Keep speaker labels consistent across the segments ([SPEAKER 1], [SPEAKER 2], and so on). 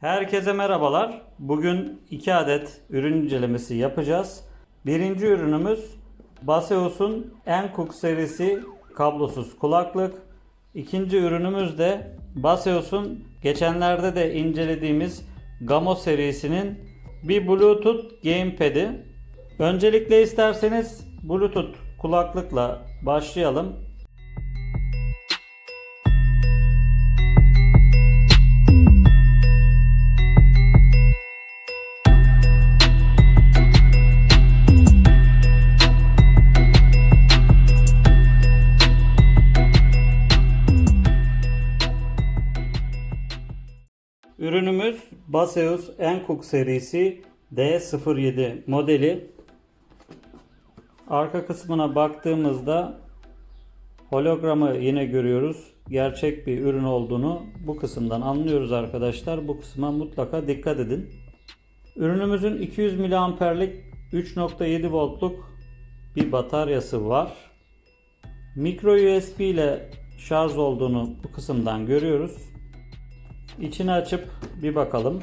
[SPEAKER 1] Herkese merhabalar. Bugün iki adet ürün incelemesi yapacağız. Birinci ürünümüz Baseus'un Encook serisi kablosuz kulaklık. İkinci ürünümüz de Baseus'un geçenlerde de incelediğimiz Gamo serisinin bir Bluetooth gamepad'i. Öncelikle isterseniz Bluetooth kulaklıkla başlayalım. Baseus Encook serisi D07 modeli. Arka kısmına baktığımızda hologramı yine görüyoruz. Gerçek bir ürün olduğunu bu kısımdan anlıyoruz arkadaşlar. Bu kısma mutlaka dikkat edin. Ürünümüzün 200 miliamperlik 3.7 voltluk bir bataryası var. Micro USB ile şarj olduğunu bu kısımdan görüyoruz. İçini açıp bir bakalım.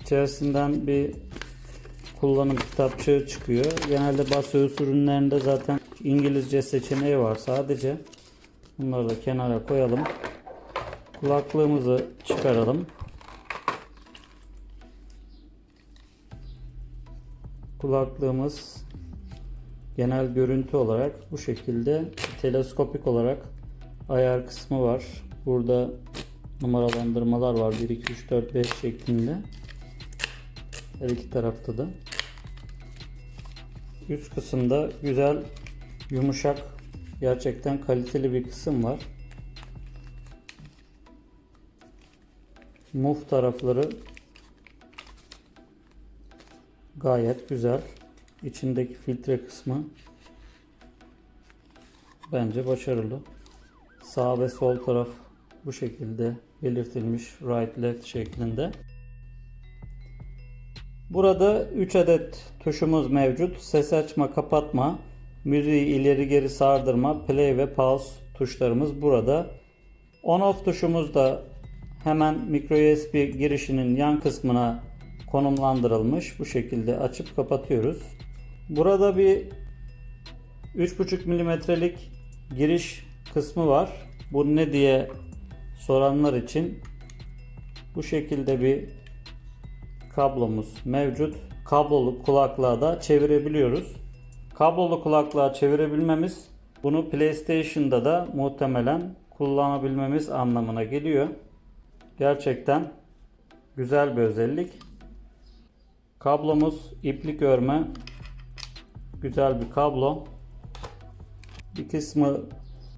[SPEAKER 1] İçerisinden bir kullanım kitapçığı çıkıyor. Genelde Baseus ürünlerinde zaten İngilizce seçeneği var sadece. Bunları da kenara koyalım. Kulaklığımızı çıkaralım. Kulaklığımız genel görüntü olarak bu şekilde teleskopik olarak ayar kısmı var. Burada numaralandırmalar var. 1, 2, 3, 4, 5 şeklinde. Her iki tarafta da. Üst kısımda güzel, yumuşak, gerçekten kaliteli bir kısım var. Muf tarafları gayet güzel. İçindeki filtre kısmı bence başarılı. Sağ ve sol taraf bu şekilde belirtilmiş right left şeklinde. Burada 3 adet tuşumuz mevcut. Ses açma, kapatma, müziği ileri geri sardırma, play ve pause tuşlarımız burada. On off tuşumuz da hemen micro USB girişinin yan kısmına konumlandırılmış. Bu şekilde açıp kapatıyoruz. Burada bir 3,5 milimetrelik giriş kısmı var. Bu ne diye soranlar için bu şekilde bir kablomuz mevcut. Kablolu kulaklığa da çevirebiliyoruz. Kablolu kulaklığa çevirebilmemiz bunu PlayStation'da da muhtemelen kullanabilmemiz anlamına geliyor. Gerçekten güzel bir özellik. Kablomuz iplik örme. Güzel bir kablo. Bir kısmı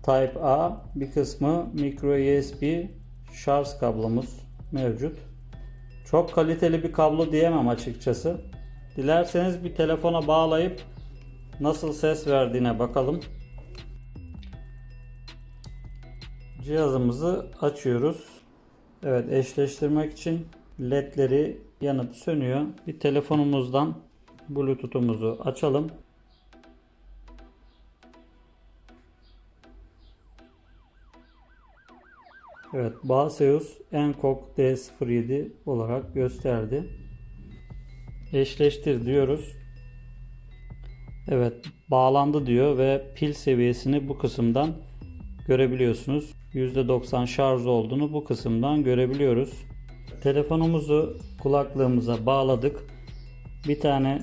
[SPEAKER 1] Type A, bir kısmı micro USB şarj kablomuz mevcut. Çok kaliteli bir kablo diyemem açıkçası. Dilerseniz bir telefona bağlayıp nasıl ses verdiğine bakalım. Cihazımızı açıyoruz. Evet eşleştirmek için ledleri yanıp sönüyor. Bir telefonumuzdan bluetooth'umuzu açalım. Evet Baseus Encock D07 olarak gösterdi. Eşleştir diyoruz. Evet bağlandı diyor ve pil seviyesini bu kısımdan görebiliyorsunuz. %90 şarj olduğunu bu kısımdan görebiliyoruz. Telefonumuzu kulaklığımıza bağladık. Bir tane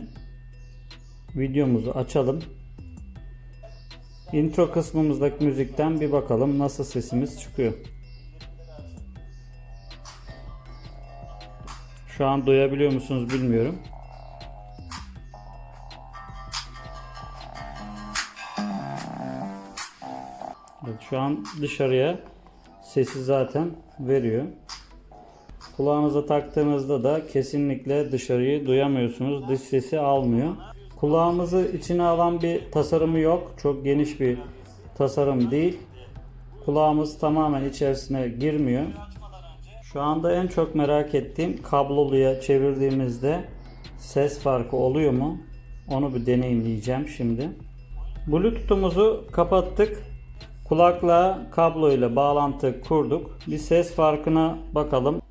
[SPEAKER 1] videomuzu açalım. Intro kısmımızdaki müzikten bir bakalım nasıl sesimiz çıkıyor. Şu an duyabiliyor musunuz bilmiyorum. Evet, şu an dışarıya sesi zaten veriyor. Kulağınıza taktığınızda da kesinlikle dışarıyı duyamıyorsunuz. Dış sesi almıyor. Kulağımızı içine alan bir tasarımı yok. Çok geniş bir tasarım değil. Kulağımız tamamen içerisine girmiyor. Şu anda en çok merak ettiğim kabloluya çevirdiğimizde ses farkı oluyor mu? Onu bir deneyimleyeceğim şimdi. Bluetooth'umuzu kapattık. Kulaklığa kablo ile bağlantı kurduk. Bir ses farkına bakalım.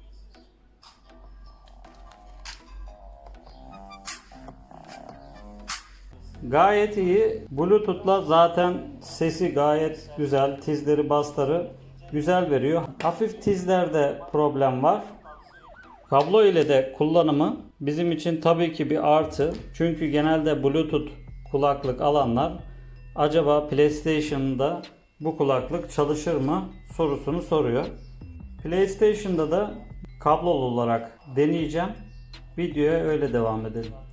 [SPEAKER 1] Gayet iyi. Bluetooth'la zaten sesi gayet güzel. Tizleri, basları güzel veriyor. Hafif tizlerde problem var. Kablo ile de kullanımı bizim için tabii ki bir artı. Çünkü genelde Bluetooth kulaklık alanlar acaba PlayStation'da bu kulaklık çalışır mı sorusunu soruyor. PlayStation'da da kablolu olarak deneyeceğim. Videoya öyle devam edelim.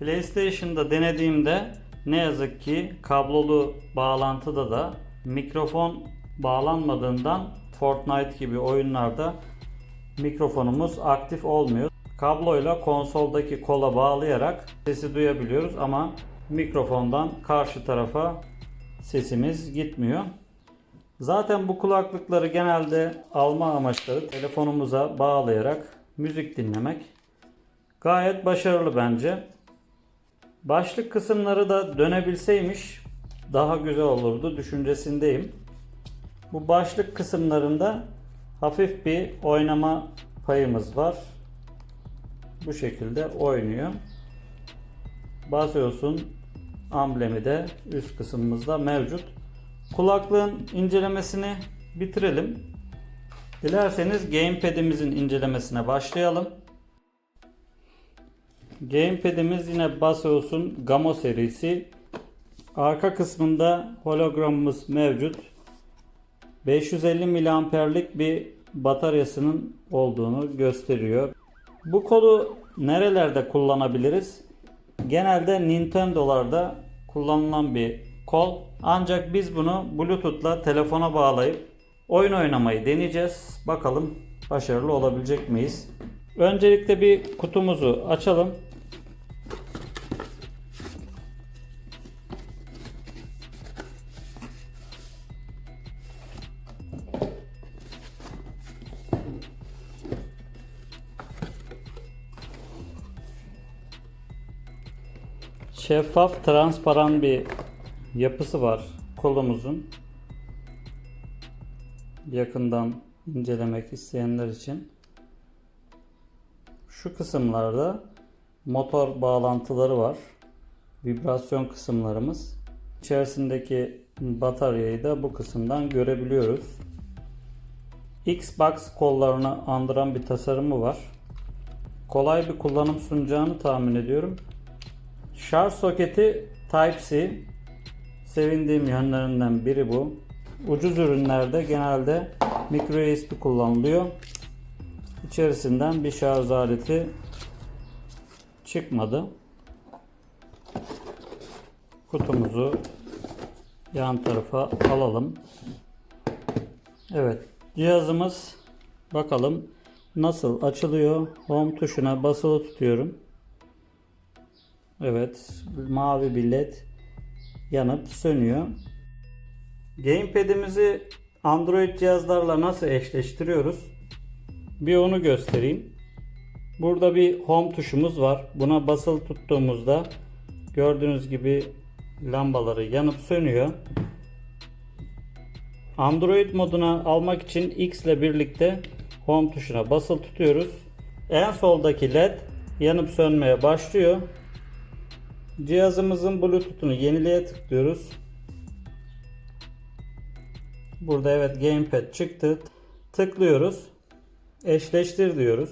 [SPEAKER 1] PlayStation'da denediğimde ne yazık ki kablolu bağlantıda da mikrofon bağlanmadığından Fortnite gibi oyunlarda mikrofonumuz aktif olmuyor. Kabloyla konsoldaki kola bağlayarak sesi duyabiliyoruz ama mikrofondan karşı tarafa sesimiz gitmiyor. Zaten bu kulaklıkları genelde alma amaçları telefonumuza bağlayarak müzik dinlemek. Gayet başarılı bence. Başlık kısımları da dönebilseymiş daha güzel olurdu düşüncesindeyim. Bu başlık kısımlarında hafif bir oynama payımız var. Bu şekilde oynuyor. Basıyorsun amblemi de üst kısmımızda mevcut. Kulaklığın incelemesini bitirelim. Dilerseniz gamepad'imizin incelemesine başlayalım. Gamepad'imiz yine Baseos'un Gamo serisi. Arka kısmında hologramımız mevcut. 550 miliamperlik bir bataryasının olduğunu gösteriyor. Bu kolu nerelerde kullanabiliriz? Genelde Nintendo'larda kullanılan bir kol. Ancak biz bunu Bluetooth'la telefona bağlayıp oyun oynamayı deneyeceğiz. Bakalım başarılı olabilecek miyiz? Öncelikle bir kutumuzu açalım. Şeffaf, transparan bir yapısı var kolumuzun. Yakından incelemek isteyenler için. Şu kısımlarda motor bağlantıları var. Vibrasyon kısımlarımız. İçerisindeki bataryayı da bu kısımdan görebiliyoruz. Xbox kollarını andıran bir tasarımı var. Kolay bir kullanım sunacağını tahmin ediyorum. Şarj soketi Type-C. Sevindiğim yönlerinden biri bu. Ucuz ürünlerde genelde micro USB kullanılıyor. İçerisinden bir şarj aleti çıkmadı. Kutumuzu yan tarafa alalım. Evet, cihazımız bakalım nasıl açılıyor. Home tuşuna basılı tutuyorum. Evet, mavi bir led yanıp sönüyor. Gamepad'imizi Android cihazlarla nasıl eşleştiriyoruz? Bir onu göstereyim. Burada bir home tuşumuz var. Buna basılı tuttuğumuzda gördüğünüz gibi lambaları yanıp sönüyor. Android moduna almak için X ile birlikte home tuşuna basılı tutuyoruz. En soldaki led yanıp sönmeye başlıyor. Cihazımızın Bluetooth'unu yenileye tıklıyoruz. Burada evet gamepad çıktı. Tıklıyoruz. Eşleştir diyoruz.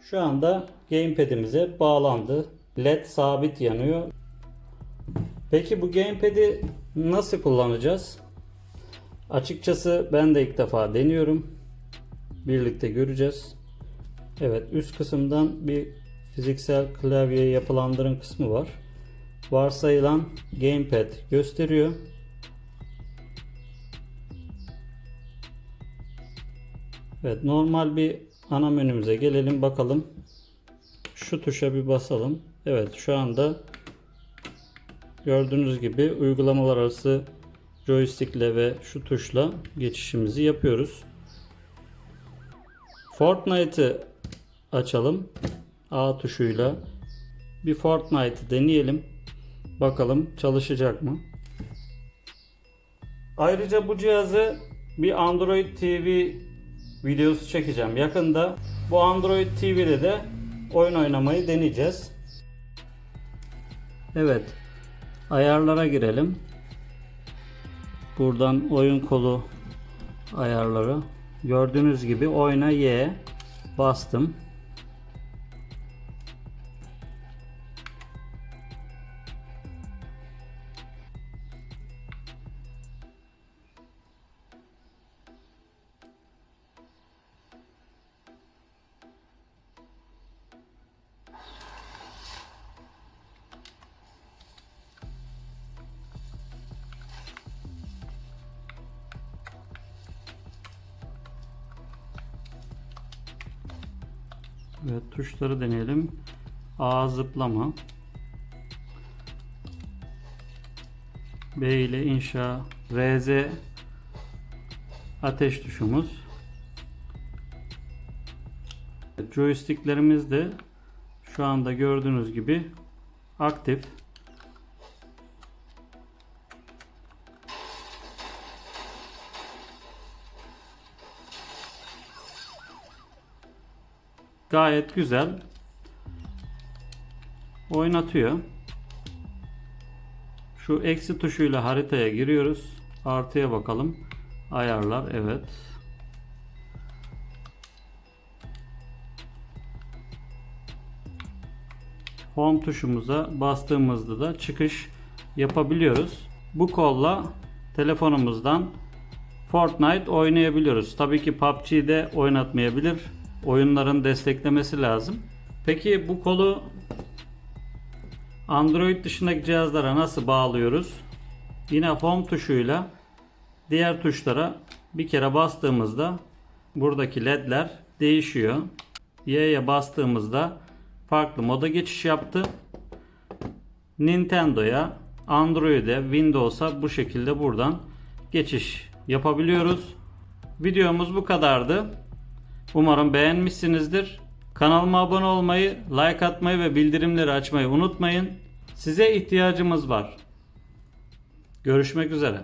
[SPEAKER 1] Şu anda gamepad'imize bağlandı. LED sabit yanıyor. Peki bu gamepad'i nasıl kullanacağız? Açıkçası ben de ilk defa deniyorum. Birlikte göreceğiz. Evet üst kısımdan bir fiziksel klavye yapılandırın kısmı var. Varsayılan gamepad gösteriyor. Evet normal bir ana menümüze gelelim bakalım. Şu tuşa bir basalım. Evet şu anda gördüğünüz gibi uygulamalar arası joystick ile ve şu tuşla geçişimizi yapıyoruz. Fortnite'ı açalım. A tuşuyla. Bir Fortnite'ı deneyelim. Bakalım çalışacak mı? Ayrıca bu cihazı bir Android TV videosu çekeceğim. Yakında bu Android TV'de de oyun oynamayı deneyeceğiz. Evet. Ayarlara girelim. Buradan oyun kolu ayarları. Gördüğünüz gibi oyna Y bastım. Evet tuşları deneyelim. A zıplama. B ile inşa. RZ ateş tuşumuz. Joysticklerimiz de şu anda gördüğünüz gibi aktif. Gayet güzel. Oynatıyor. Şu eksi tuşuyla haritaya giriyoruz. Artıya bakalım. Ayarlar evet. Home tuşumuza bastığımızda da çıkış yapabiliyoruz. Bu kolla telefonumuzdan Fortnite oynayabiliyoruz. Tabii ki PUBG'de oynatmayabilir. Oyunların desteklemesi lazım. Peki bu kolu Android dışındaki cihazlara nasıl bağlıyoruz? Yine Home tuşuyla diğer tuşlara bir kere bastığımızda buradaki ledler değişiyor. Y'ye bastığımızda farklı moda geçiş yaptı. Nintendo'ya, Android'e, Windows'a bu şekilde buradan geçiş yapabiliyoruz. Videomuz bu kadardı. Umarım beğenmişsinizdir. Kanalıma abone olmayı, like atmayı ve bildirimleri açmayı unutmayın. Size ihtiyacımız var. Görüşmek üzere.